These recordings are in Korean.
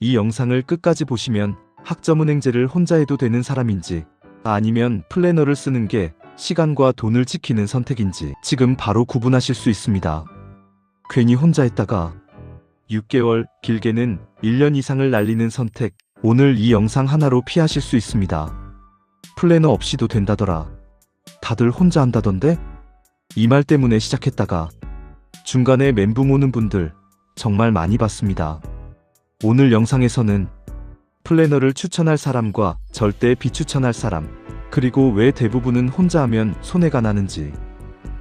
이 영상을 끝까지 보시면 학점은행제를 혼자 해도 되는 사람인지 아니면 플래너를 쓰는 게 시간과 돈을 지키는 선택인지 지금 바로 구분하실 수 있습니다. 괜히 혼자 했다가 6개월, 길게는 1년 이상을 날리는 선택. 오늘 이 영상 하나로 피하실 수 있습니다. 플래너 없이도 된다더라. 다들 혼자 한다던데? 이 말 때문에 시작했다가 중간에 멘붕 오는 분들 정말 많이 봤습니다. 오늘 영상에서는 플래너를 추천할 사람과 절대 비추천할 사람, 그리고 왜 대부분은 혼자 하면 손해가 나는지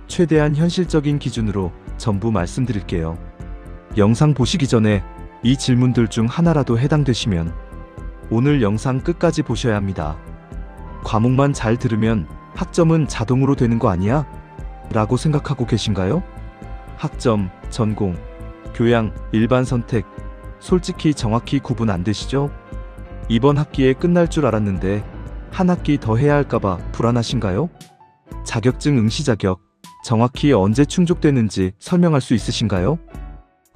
최대한 현실적인 기준으로 전부 말씀드릴게요. 영상 보시기 전에 이 질문들 중 하나라도 해당되시면 오늘 영상 끝까지 보셔야 합니다. 과목만 잘 들으면 학점은 자동으로 되는 거 아니야? 라고 생각하고 계신가요? 학점, 전공, 교양, 일반 선택, 솔직히 정확히 구분 안 되시죠? 이번 학기에 끝날 줄 알았는데 한 학기 더 해야 할까봐 불안하신가요? 자격증 응시 자격, 정확히 언제 충족되는지 설명할 수 있으신가요?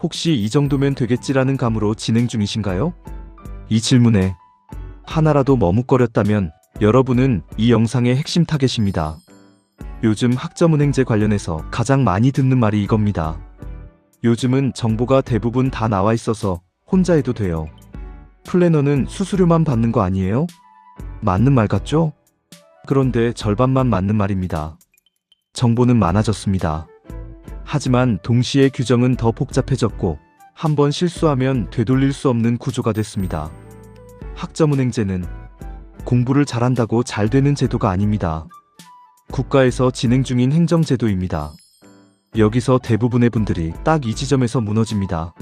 혹시 이 정도면 되겠지라는 감으로 진행 중이신가요? 이 질문에 하나라도 머뭇거렸다면 여러분은 이 영상의 핵심 타겟입니다. 요즘 학점은행제 관련해서 가장 많이 듣는 말이 이겁니다. 요즘은 정보가 대부분 다 나와 있어서 혼자 해도 돼요. 플래너는 수수료만 받는 거 아니에요? 맞는 말 같죠? 그런데 절반만 맞는 말입니다. 정보는 많아졌습니다. 하지만 동시에 규정은 더 복잡해졌고 한번 실수하면 되돌릴 수 없는 구조가 됐습니다. 학점은행제는 공부를 잘한다고 잘 되는 제도가 아닙니다. 국가에서 진행 중인 행정제도입니다. 여기서 대부분의 분들이 딱 이 지점에서 무너집니다.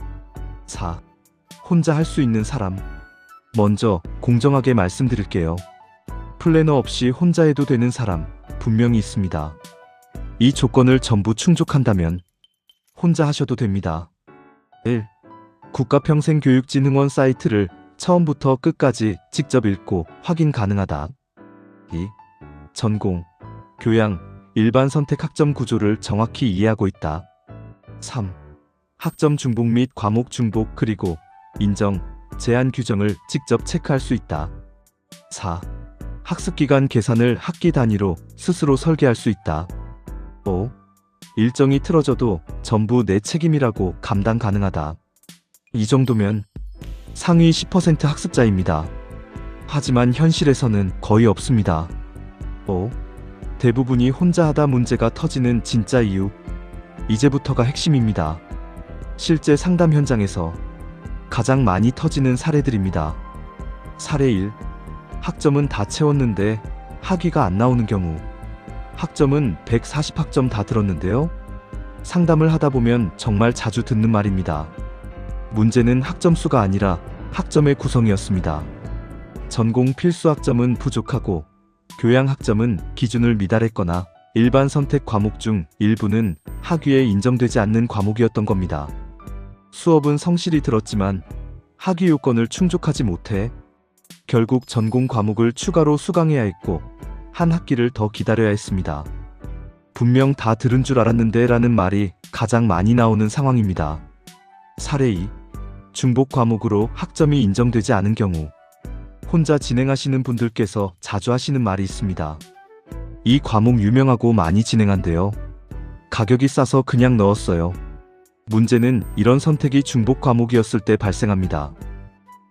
4. 혼자 할 수 있는 사람. 먼저 공정하게 말씀드릴게요. 플래너 없이 혼자 해도 되는 사람 분명히 있습니다. 이 조건을 전부 충족한다면 혼자 하셔도 됩니다. 1. 국가평생교육진흥원 사이트를 처음부터 끝까지 직접 읽고 확인 가능하다. 2. 전공, 교양, 일반 선택 학점 구조를 정확히 이해하고 있다. 3. 학점 중복 및 과목 중복 그리고 인정, 제한 규정을 직접 체크할 수 있다. 4. 학습기간 계산을 학기 단위로 스스로 설계할 수 있다. 5. 일정이 틀어져도 전부 내 책임이라고 감당 가능하다. 이 정도면 상위 10% 학습자입니다. 하지만 현실에서는 거의 없습니다. 5. 대부분이 혼자 하다 문제가 터지는 진짜 이유. 이제부터가 핵심입니다. 실제 상담 현장에서 가장 많이 터지는 사례들입니다. 사례 1. 학점은 다 채웠는데 학위가 안 나오는 경우. 학점은 140학점 다 들었는데요. 상담을 하다 보면 정말 자주 듣는 말입니다. 문제는 학점 수가 아니라 학점의 구성이었습니다. 전공 필수 학점은 부족하고 교양 학점은 기준을 미달했거나 일반 선택 과목 중 일부는 학위에 인정되지 않는 과목이었던 겁니다. 수업은 성실히 들었지만 학위 요건을 충족하지 못해 결국 전공 과목을 추가로 수강해야 했고 한 학기를 더 기다려야 했습니다. 분명 다 들은 줄 알았는데 라는 말이 가장 많이 나오는 상황입니다. 사례 2. 중복 과목으로 학점이 인정되지 않은 경우 혼자 진행하시는 분들께서 자주 하시는 말이 있습니다. 이 과목 유명하고 많이 진행한대요. 가격이 싸서 그냥 넣었어요. 문제는 이런 선택이 중복 과목이었을 때 발생합니다.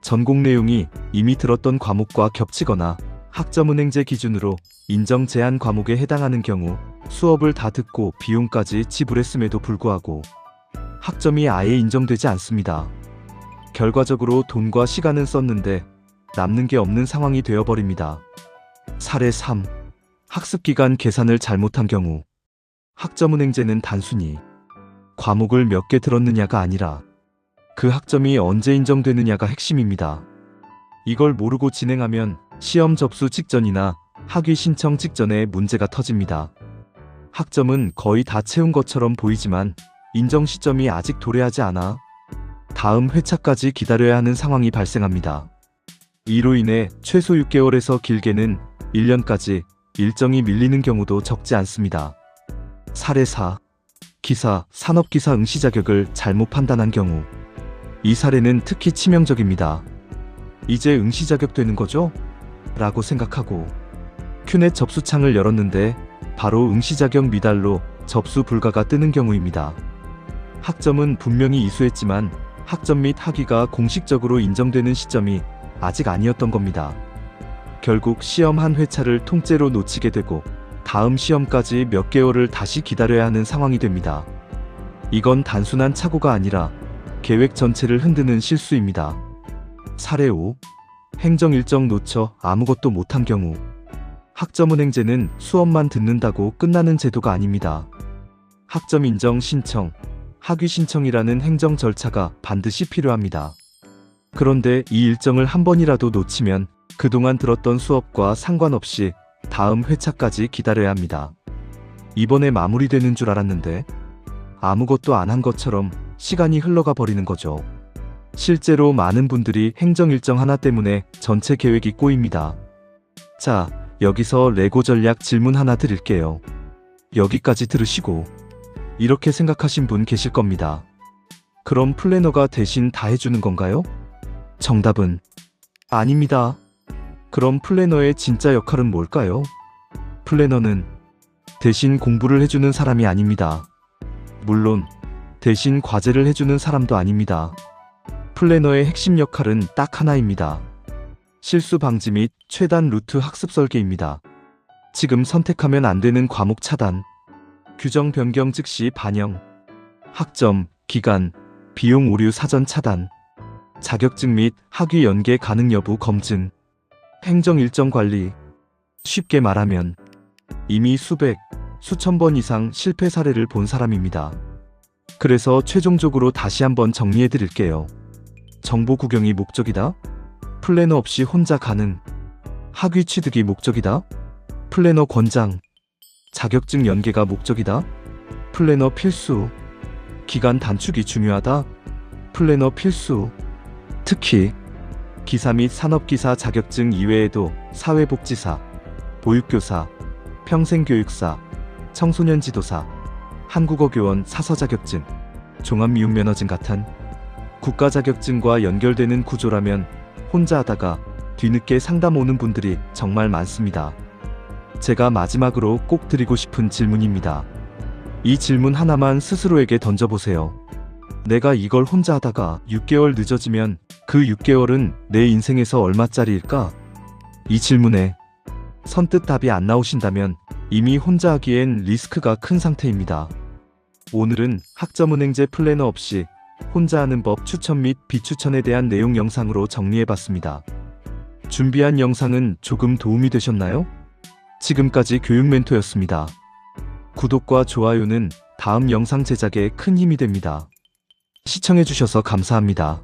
전공 내용이 이미 들었던 과목과 겹치거나 학점은행제 기준으로 인정 제한 과목에 해당하는 경우 수업을 다 듣고 비용까지 지불했음에도 불구하고 학점이 아예 인정되지 않습니다. 결과적으로 돈과 시간은 썼는데 남는 게 없는 상황이 되어버립니다. 사례 3. 학습기간 계산을 잘못한 경우 학점은행제는 단순히 과목을 몇 개 들었느냐가 아니라 그 학점이 언제 인정되느냐가 핵심입니다. 이걸 모르고 진행하면 시험 접수 직전이나 학위 신청 직전에 문제가 터집니다. 학점은 거의 다 채운 것처럼 보이지만 인정 시점이 아직 도래하지 않아 다음 회차까지 기다려야 하는 상황이 발생합니다. 이로 인해 최소 6개월에서 길게는 1년까지 일정이 밀리는 경우도 적지 않습니다. 사례 4. 기사, 산업기사 응시 자격을 잘못 판단한 경우 이 사례는 특히 치명적입니다. 이제 응시 자격 되는 거죠? 라고 생각하고 큐넷 접수창을 열었는데 바로 응시 자격 미달로 접수 불가가 뜨는 경우입니다. 학점은 분명히 이수했지만 학점 및 학위가 공식적으로 인정되는 시점이 아직 아니었던 겁니다. 결국 시험 한 회차를 통째로 놓치게 되고 다음 시험까지 몇 개월을 다시 기다려야 하는 상황이 됩니다. 이건 단순한 착오가 아니라 계획 전체를 흔드는 실수입니다. 사례 5. 행정 일정 놓쳐 아무것도 못한 경우. 학점은행제는 수업만 듣는다고 끝나는 제도가 아닙니다. 학점 인정 신청, 학위 신청이라는 행정 절차가 반드시 필요합니다. 그런데 이 일정을 한 번이라도 놓치면 그동안 들었던 수업과 상관없이 다음 회차까지 기다려야 합니다. 이번에 마무리되는 줄 알았는데 아무것도 안 한 것처럼 시간이 흘러가 버리는 거죠. 실제로 많은 분들이 행정 일정 하나 때문에 전체 계획이 꼬입니다. 자, 여기서 레고 전략 질문 하나 드릴게요. 여기까지 들으시고 이렇게 생각하신 분 계실 겁니다. 그럼 플래너가 대신 다 해주는 건가요? 정답은 아닙니다. 그럼 플래너의 진짜 역할은 뭘까요? 플래너는 대신 공부를 해주는 사람이 아닙니다. 물론 대신 과제를 해주는 사람도 아닙니다. 플래너의 핵심 역할은 딱 하나입니다. 실수 방지 및 최단 루트 학습 설계입니다. 지금 선택하면 안 되는 과목 차단, 규정 변경 즉시 반영, 학점, 기간, 비용 오류 사전 차단, 자격증 및 학위 연계 가능 여부 검증, 행정 일정 관리. 쉽게 말하면 이미 수백, 수천 번 이상 실패 사례를 본 사람입니다. 그래서 최종적으로 다시 한번 정리해 드릴게요. 정보 구경이 목적이다? 플래너 없이 혼자 가능. 학위 취득이 목적이다? 플래너 권장. 자격증 연계가 목적이다? 플래너 필수. 기간 단축이 중요하다? 플래너 필수. 특히 기사 및 산업기사 자격증 이외에도 사회복지사, 보육교사, 평생교육사, 청소년 지도사, 한국어 교원 사서 자격증, 종합미용면허증 같은 국가 자격증과 연결되는 구조라면 혼자 하다가 뒤늦게 상담 오는 분들이 정말 많습니다. 제가 마지막으로 꼭 드리고 싶은 질문입니다. 이 질문 하나만 스스로에게 던져보세요. 내가 이걸 혼자 하다가 6개월 늦어지면 그 6개월은 내 인생에서 얼마짜리일까? 이 질문에 선뜻 답이 안 나오신다면 이미 혼자 하기엔 리스크가 큰 상태입니다. 오늘은 학점은행제 플래너 없이 혼자 하는 법 추천 및 비추천에 대한 내용 영상으로 정리해봤습니다. 준비한 영상은 조금 도움이 되셨나요? 지금까지 교육 멘토였습니다. 구독과 좋아요는 다음 영상 제작에 큰 힘이 됩니다. 시청해주셔서 감사합니다.